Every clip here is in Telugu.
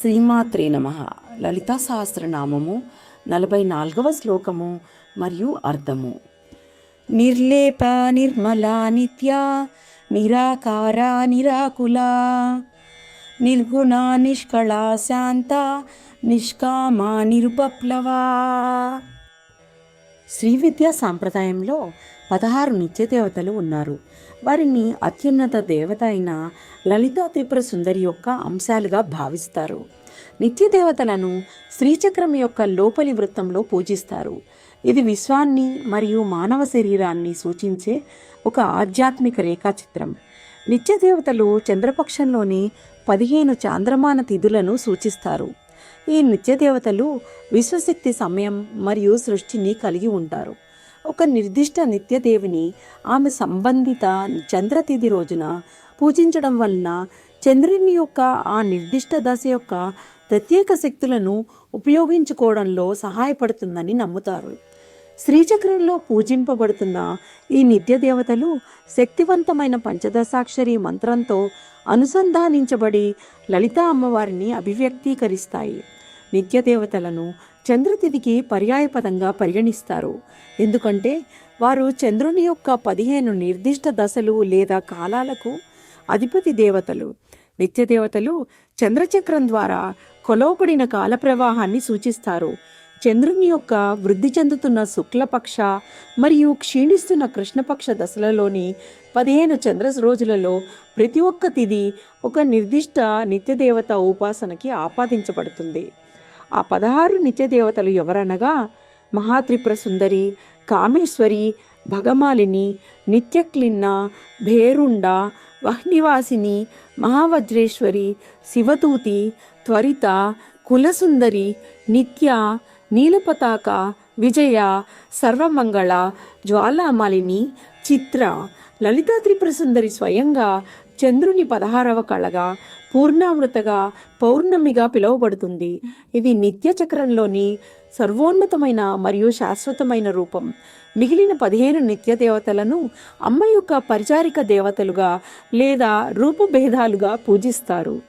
శ్రీమాత్రే నమ. లలితా సహస్రనామము నలభై నాలుగవ శ్లోకము మరియు అర్థము. నిర్లేప నిర్మలా నిత్య నిరాకార నిరాకుల నిర్గుణ నిష్కళ శాంత నిష్కామ నిరుపప్లవా. శ్రీ విద్యా సాంప్రదాయంలో పదహారు నిత్య దేవతలు ఉన్నారు. వారిని అత్యున్నత దేవత అయిన లలితా త్రిపుర సుందరి యొక్క అంశాలుగా భావిస్తారు. నిత్య దేవతలను శ్రీచక్రం యొక్క లోపలి వృత్తంలో పూజిస్తారు. ఇది విశ్వాన్ని మరియు మానవ శరీరాన్ని సూచించే ఒక ఆధ్యాత్మిక రేఖాచిత్రం. నిత్య దేవతలు చంద్రపక్షంలోని పదిహేను చాంద్రమాన తిథులను సూచిస్తారు. ఈ నిత్య దేవతలు విశ్వశక్తి సమయం మరియు సృష్టిని కలిగి ఉంటారు. ఒక నిర్దిష్ట నిత్యదేవిని ఆమె సంబంధిత చంద్రతిథి రోజున పూజించడం వలన చంద్రుని యొక్క ఆ నిర్దిష్ట దశ యొక్క ప్రత్యేక శక్తులను ఉపయోగించుకోవడంలో సహాయపడుతుందని నమ్ముతారు. శ్రీచక్రంలో పూజింపబడుతున్న ఈ నిత్య దేవతలు శక్తివంతమైన పంచదశాక్షరి మంత్రంతో అనుసంధానించబడి లలిత అమ్మవారిని అభివ్యక్తీకరిస్తాయి. నిత్య దేవతలను చంద్రతిథికి పర్యాయపదంగా పరిగణిస్తారు. ఎందుకంటే వారు చంద్రుని యొక్క పదిహేను నిర్దిష్ట దశలు లేదా కాలాలకు అధిపతి దేవతలు. నిత్య దేవతలు చంద్రచక్రం ద్వారా కొలవబడిన కాల ప్రవాహాన్ని సూచిస్తారు. చంద్రుని యొక్క వృద్ధి చెందుతున్న శుక్లపక్ష మరియు క్షీణిస్తున్న కృష్ణపక్ష దశలలోని పదిహేను చంద్ర రోజులలో ప్రతి ఒక్క తిథి ఒక నిర్దిష్ట నిత్యదేవత ఉపాసనకి ఆపాదించబడుతుంది. ఆ పదహారు నిత్యదేవతలు ఎవరనగా మహాత్రిపుర సుందరి కామేశ్వరి భగమాలిని నిత్యక్లిన్న భేరుండ వహ్నివాసిని మహావజ్రేశ్వరి శివతూతి త్వరిత కులసుందరి నిత్య నీలపతాక విజయ సర్వమంగళ జ్వాలామాలిని చిత్ర లలితా త్రిపురసుందరి స్వయంగా చంద్రుని పదహారవ కళగా పూర్ణామృతగా పౌర్ణమిగా పిలువబడుతుంది. ఇది నిత్య చక్రంలోని సర్వోన్నతమైన మరియు శాశ్వతమైన రూపం. మిగిలిన పదిహేను నిత్య దేవతలను అమ్మ యొక్క పరిచారిక దేవతలుగా లేదా రూపభేదాలుగా పూజిస్తారు.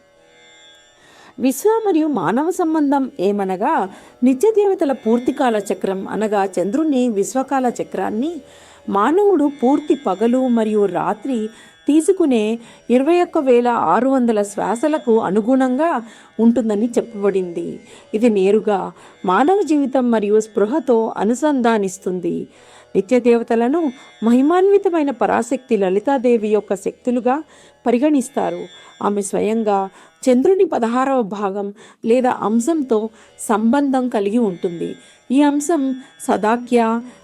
విశ్వ మరియు మానవ సంబంధం ఏమనగా నిత్య దేవతల పూర్తికాల చక్రం అనగా చంద్రుని విశ్వకాల చక్రాన్ని మానవుడు పూర్తి పగలు మరియు రాత్రి తీసుకునే ఇరవై ఒక్క వేల ఆరు వందల శ్వాసలకు అనుగుణంగా ఉంటుందని చెప్పబడింది. ఇది నేరుగా మానవ జీవితం మరియు స్పృహతో అనుసంధానిస్తుంది. నిత్య దేవతలను మహిమాన్వితమైన పరాశక్తి లలితాదేవి యొక్క శక్తులుగా పరిగణిస్తారు. ఆమె స్వయంగా చంద్రుని పదహారవ భాగం లేదా అంశంతో సంబంధం కలిగి ఉంటుంది. ఈ అంశం సదాఖ్య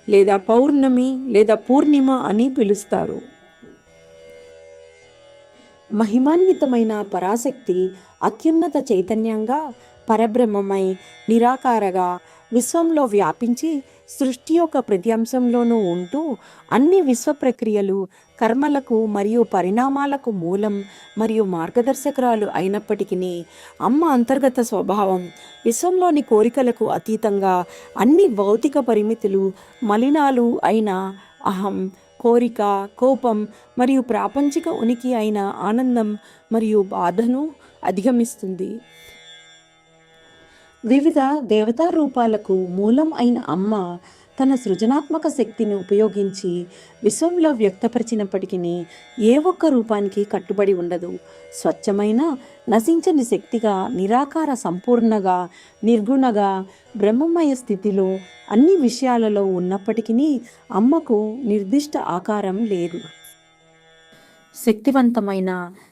లేదా పౌర్ణమి లేదా పూర్ణిమ అని పిలుస్తారు. మహిమాన్వితమైన పరాశక్తి అత్యున్నత చైతన్యంగా పరబ్రహ్మమై నిరాకారగా విశ్వంలో వ్యాపించి సృష్టి యొక్క ప్రతి అంశంలోనూ ఉంటూ అన్ని విశ్వ ప్రక్రియలు కర్మలకు మరియు పరిణామాలకు మూలం మరియు మార్గదర్శకురాలు అయినప్పటికీ అమ్మ అంతర్గత స్వభావం విశ్వంలోని కోరికలకు అతీతంగా అన్ని భౌతిక పరిమితులు మలినాలు అయిన అహం కోరిక కోపం మరియు ప్రాపంచిక ఉనికి అయిన ఆనందం మరియు బాధను అధిగమిస్తుంది. వివిధ దేవతా రూపాలకు మూలం అయిన అమ్మ తన సృజనాత్మక శక్తిని ఉపయోగించి విశ్వంలో వ్యక్తపరిచినప్పటికీ ఏ ఒక్క రూపానికి కట్టుబడి ఉండదు. స్వచ్ఛమైన నశించని శక్తిగా నిరాకార సంపూర్ణగా నిర్గుణగా బ్రహ్మమయ స్థితిలో అన్ని విషయాలలో ఉన్నప్పటికీ అమ్మకు నిర్దిష్ట ఆకారం లేదు. శక్తివంతమైన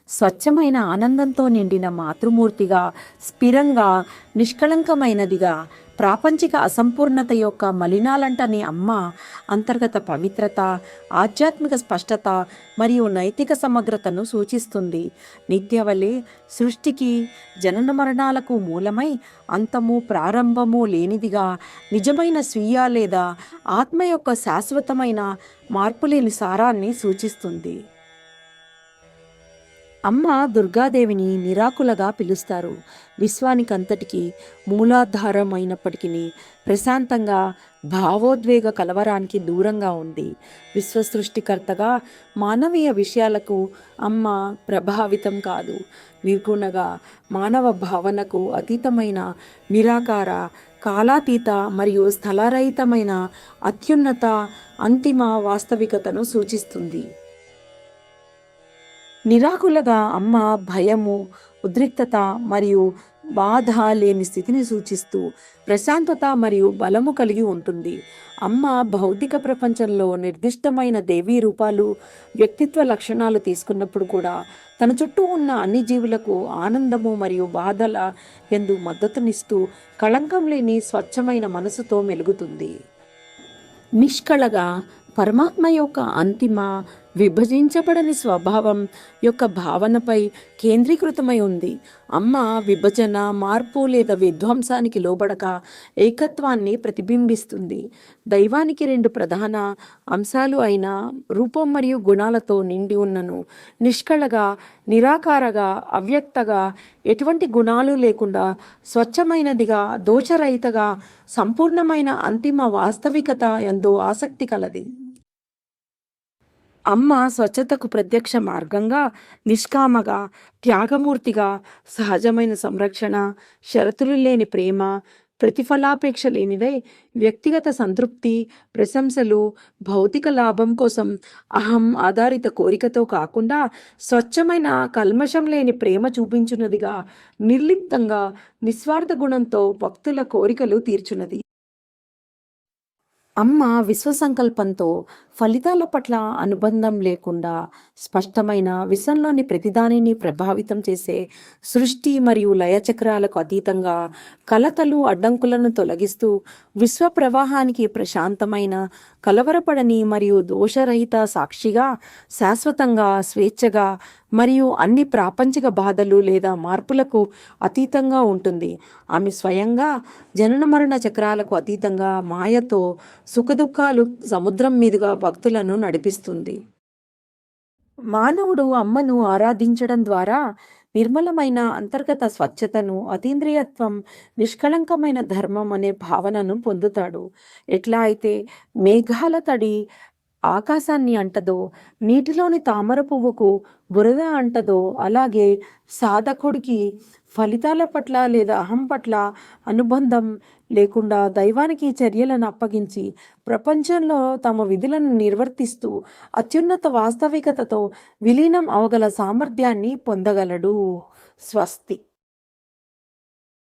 స్వచ్ఛమైన ఆనందంతో నిండిన మాతృమూర్తిగా స్థిరంగా నిష్కళంకమైనదిగా ప్రాపంచిక అసంపూర్ణత యొక్క మలినాలంటని అమ్మ అంతర్గత పవిత్రత ఆధ్యాత్మిక స్పష్టత మరియు నైతిక సమగ్రతను సూచిస్తుంది. నిత్యవలే సృష్టికి జనన మరణాలకు మూలమై అంతము ప్రారంభము లేనిదిగా నిజమైన స్వీయ లేదా ఆత్మ యొక్క శాశ్వతమైన మార్పులేని సారాన్ని సూచిస్తుంది. అమ్మ దుర్గాదేవిని నిరాకులగా పిలుస్తారు. విశ్వానికంతటికి మూలాధారం అయినప్పటికీ ప్రశాంతంగా భావోద్వేగ కలవరానికి దూరంగా ఉంది. విశ్వ సృష్టికర్తగా మానవీయ విషయాలకు అమ్మ ప్రభావితం కాదు. నిర్గుణగా మానవ భావనకు అతీతమైన నిరాకార కాలాతీత మరియు స్థలరహితమైన అత్యున్నత అంతిమ వాస్తవికతను సూచిస్తుంది. నిరాకులగా అమ్మ భయము ఉద్రిక్తత మరియు బాధ లేని స్థితిని సూచిస్తూ ప్రశాంతత మరియు బలము కలిగి ఉంటుంది. అమ్మ భౌతిక ప్రపంచంలో నిర్దిష్టమైన దేవీ రూపాలు వ్యక్తిత్వ లక్షణాలు తీసుకున్నప్పుడు కూడా తన చుట్టూ ఉన్న అన్ని జీవులకు ఆనందము మరియు బాధల ఎందు మద్దతునిస్తూ కళంకం లేని స్వచ్ఛమైన మనసుతో మెలుగుతుంది. నిష్కళగా పరమాత్మ యొక్క అంతిమ విభజించబడని స్వభావం యొక్క భావనపై కేంద్రీకృతమై ఉంది. అమ్మ విభజన మార్పు లేదా విధ్వంసానికి లోబడక ఏకత్వాన్ని ప్రతిబింబిస్తుంది. దైవానికి రెండు ప్రధాన అంశాలు అయిన రూపం మరియు గుణాలతో నిండి ఉన్నను. నిష్కళగా నిరాకారగా అవ్యక్తగా ఎటువంటి గుణాలు లేకుండా స్వచ్ఛమైనదిగా దోషరహితగా సంపూర్ణమైన అంతిమ వాస్తవికత ఎంతో ఆసక్తి కలది. అమ్మ స్వచ్ఛతకు ప్రత్యక్ష మార్గంగా నిష్కామగా త్యాగమూర్తిగా సహజమైన సంరక్షణ షరతులు లేని ప్రేమ ప్రతిఫలాపేక్ష లేనిదై వ్యక్తిగత సంతృప్తి ప్రశంసలు భౌతిక లాభం కోసం అహం ఆధారిత కోరికతో కాకుండా స్వచ్ఛమైన కల్మషం లేని ప్రేమ చూపించున్నదిగా నిర్లిప్తంగా నిస్వార్థ గుణంతో భక్తుల కోరికలు తీర్చున్నది. అమ్మ విశ్వసంకల్పంతో ఫలితాల పట్ల అనుబంధం లేకుండా స్పష్టమైన విశ్వంలోని ప్రతిదానిని ప్రభావితం చేసే సృష్టి మరియు లయచక్రాలకు అతీతంగా కలతలు అడ్డంకులను తొలగిస్తూ విశ్వ ప్రవాహానికి ప్రశాంతమైన కలవరపడని మరియు దోషరహిత సాక్షిగా శాశ్వతంగా స్వేచ్ఛగా మరియు అన్ని ప్రాపంచిక బాధలు లేదా మార్పులకు అతీతంగా ఉంటుంది. ఆమె స్వయంగా జనన మరణ చక్రాలకు అతీతంగా మాయతో సుఖదుఖాలు సముద్రం మీదుగా భక్తులను నడిపిస్తుంది. మానవుడు అమ్మను ఆరాధించడం ద్వారా నిర్మలమైన అంతర్గత స్వచ్ఛతను అతీంద్రియత్వం నిష్కళంకమైన ధర్మం అనే భావనను పొందుతాడు. ఎట్లా అయితే మేఘాల తడి ఆకాశాన్ని అంటదో నీటిలోని తామర పువ్వుకు బురద అంటదో అలాగే సాధకుడికి ఫలితాల పట్ల లేదా అహం పట్ల అనుబంధం లేకుండా దైవానికి చర్యలను అప్పగించి ప్రపంచంలో తమ విధులను నిర్వర్తిస్తూ అత్యున్నత వాస్తవికతతో విలీనం అవగల సామర్థ్యాన్ని పొందగలడు. స్వస్తి.